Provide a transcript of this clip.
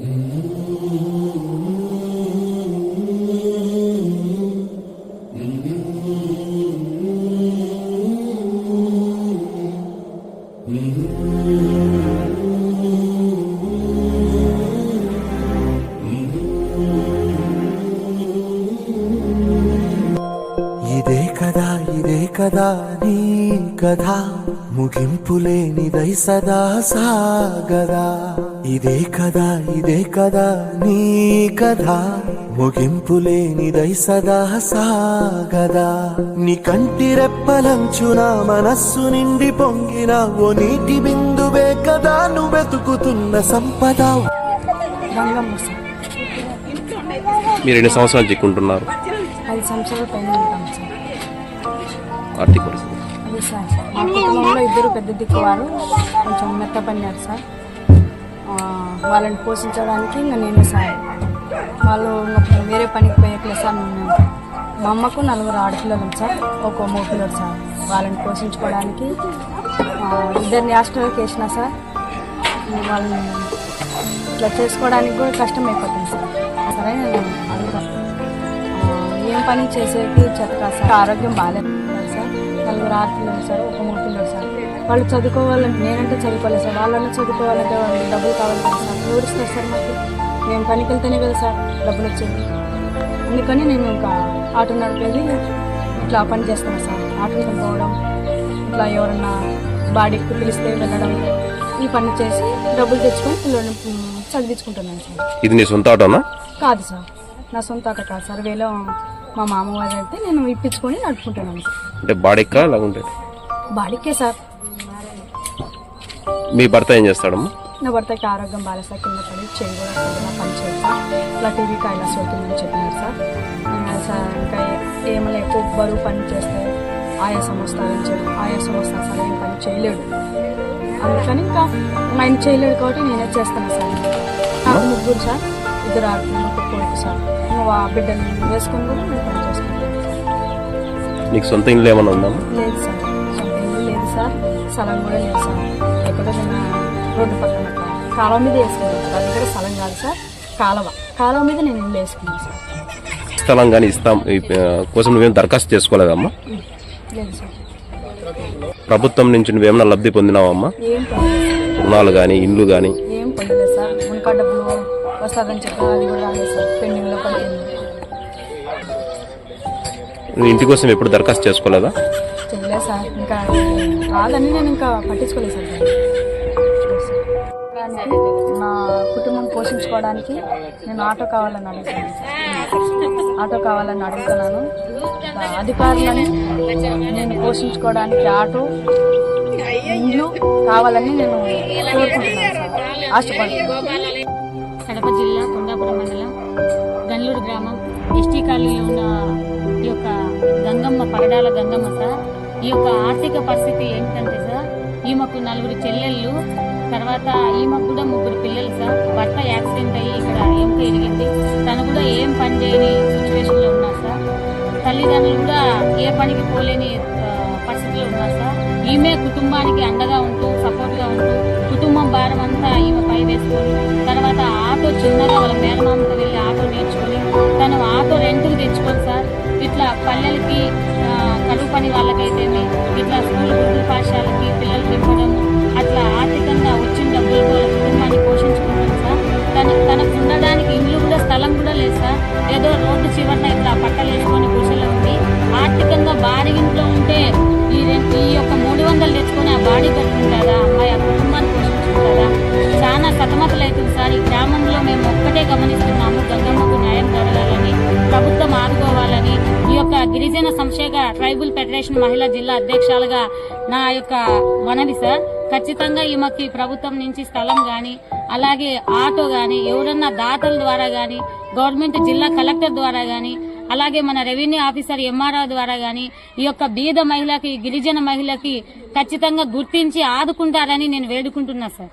ఇదే కదా ఇదే కదా నీ కథ ముగింపు లేనిదై సదా సాగదా ఇదే కదా ఇదే కదా నీ కథ. ముగింపు లేనిదై సదా సాగదా నీ కంటి రెప్పలంచున మనస్సు నిండి పొంగిన ఓ నీటి బిందువే కదా నువ్వు వెతుకుతున్న సంపద. మీరు ఎన్ని సంవత్సరాలు చిక్కుంటున్నారు ఐదు సంవత్సరాల పైన ఉంటాం సార్. ఆర్థిక పరిస్థితి. సార్ మా కుటుంబంలో ఇద్దరు పెద్ద దిక్కువారు. కొంచెం మెత్తపడినారు సార్. వాళ్ళని పోషించడానికి ఇంకా నేను సార్ వాళ్ళు వేరే పనికి పోయట్లేదు సార్. మేము మా అమ్మకు నలుగురు ఆడపిల్లలు సార్. ఒక మగ పిల్లలు సార్. వాళ్ళని పోషించుకోవడానికి ఇద్దరిని హాస్టల్కి వేసిన సార్. వాళ్ళని ఇట్లా చేసుకోవడానికి కూడా కష్టం అయిపోతుంది సార్. సరే నేను అడుగుతాను ఏం పని చేసేకి చేత సార్? ఆరోగ్యం బాగాలేదు సార్. నలుగురు ఆడపిల్లలు సార్ ఒక మూడు పిల్లలు సార్. వాళ్ళు చదువుకోవాలంటే నేనంటే చదువుకోలేదు సార్. వాళ్ళన్నా చదువుకోవాలంటే వాళ్ళకి డబ్బులు కావాలి కదా సార్. ఎవరు ఇస్తారు సార్ మాకు? మేము పనికి వెళ్తేనే కదా సార్ డబ్బులు వచ్చేది. అందుకని నేను ఇంకా ఆటో నడిపేది ఇట్లా పని చేస్తాను సార్. ఆటోకి పోవడం ఇట్లా ఎవరన్నా బాడీకి పిలిస్తే వెళ్ళడం ఈ పని చేసి డబ్బులు తెచ్చుకొని పిల్లల్ని చదివించుకుంటున్నాను సార్. ఇది నీ సొంత ఆటోనా? కాదు సార్. నా సొంత ఆట కాదు సార్. వేలో మా మామ వారు అయితే నేను ఇప్పించుకొని నడుపుకుంటున్నాను సార్. అంటే బాడీకా లేకుంటే? బాడీకే సార్. మీ భర్త ఏం చేస్తాడమ్మా? నా భర్తకి ఆరోగ్యం బాగాలేదు సార్. కింద పడి చేయి కూడా కొద్దిగా పని చేయదు సార్. ఇలా టీవీ కైలాస్ అవుతుందని చెప్పినారు సార్. సార్ ఇంకా ఏమైనా ఎక్కువ బరువు పని చేస్తే ఆయాసం వస్తారని చెప్పి ఆయాసం వస్తా సార్. ఏం పని చేయలేడు. అందుకని ఇంకా ఆయన చేయలేడు కాబట్టి నేనే చేస్తాను సార్. నాకు ముగ్గురు సార్. ఇద్దరు ఒక కొడుకు సార్. ఇంకా ఆ బిడ్డని వేసుకొని కూడా నేను పని సార్ నీకు సొంత ఇల్లు ఏమైనా ఉందమ్మా లేదు సార్. సొంత ఇల్లు లేదు సార్. స్థలం కూడా లేదు సార్. ఎక్కడో రోడ్డు పక్కన కాలువ మీద వేసుకున్నాను సార్. దగ్గర స్థలం కాదు సార్. కాలువ. కాలువ మీద నేను ఇల్లు వేసుకున్నాను సార్. స్థలం కానీ ఇస్తాం. ఈ, ఆ, కోసం నువ్వేం దరఖాస్తు చేసుకోలేదమ్మా? లేదు సార్. ప్రభుత్వం నుంచి నువ్వేమైనా లబ్ధి పొందినావమ్మా? ఏం పొందలేదు రుణాలు కానీ ఇండ్లు కానీ ఏం పొందలేదు సార్. మునకా డబ్బులు వస్తుందని చెప్పి అది కూడా రాలేదు సార్. పెండింగ్లో నువ్వు ఇంటి కోసం ఎప్పుడు దరఖాస్తు చేసుకోలేదా? చేయలేదు సార్. ఇంకా రాదని నేను ఇంకా పట్టించుకోలేదు సార్. నా కుటుంబం పోషించుకోవడానికి నేను ఆటో కావాలని అడుగుతున్నాను ఆటో కావాలని అడుగుతున్నాను. అధికారులని నేను పోషించుకోవడానికి ఆటో ఇల్లు కావాలని నేను కోరుకుంటున్నాను ఆశపడుతున్నాను. కడప జిల్లా కొండాపురం మండలం గన్లూరు గ్రామం. ఎస్టీ కాలనీలో ఉన్న ఈ యొక్క గంగమ్మ పగడాల గంగమ్మ సార్. ఈ యొక్క ఆర్థిక పరిస్థితి ఏంటంటే సార్ ఈమెకు నలుగురు చెల్లెళ్ళు తర్వాత ఈమెకు కూడా ముగ్గురు పిల్లలు సార్. భర్త యాక్సిడెంట్ అయ్యి ఇక్కడ ఏం ఎరిగింది తను కూడా ఏం పని చేయని సిచ్యువేషన్లో ఉన్నారు సార్. తల్లిదండ్రులు కూడా ఏ పనికి పోలేని పరిస్థితిలో ఉన్నారు సార్. ఈమె కుటుంబానికి అండగా ఉంటూ సపోర్ట్గా ఉంటూ కుటుంబం భారం అంతా ఈమె పై వేసుకొని తర్వాత ఆటో చిన్నగా వాళ్ళ మేనమామకు వెళ్ళి తను ఆటో రెంటులు తెచ్చుకొని సార్. ఇట్లా పల్లెలు గిరిజన సంక్షేమ ట్రైబల్ ఫెడరేషన్ మహిళా జిల్లా అధ్యక్షులుగా నా యొక్క మనవి సార్. ఖచ్చితంగా ఈమెకి ప్రభుత్వం నుంచి స్థలం గాని అలాగే ఆటో గాని ఎవరన్నా దాతల ద్వారా గాని గవర్నమెంట్ జిల్లా కలెక్టర్ ద్వారా గాని అలాగే మన రెవెన్యూ ఆఫీసర్ ఎంఆర్ఓ ద్వారా గాని ఈ యొక్క బీద మహిళకి గిరిజన మహిళకి ఖచ్చితంగా గుర్తించి ఆదుకుంటారని నేను వేడుకుంటున్నా సార్.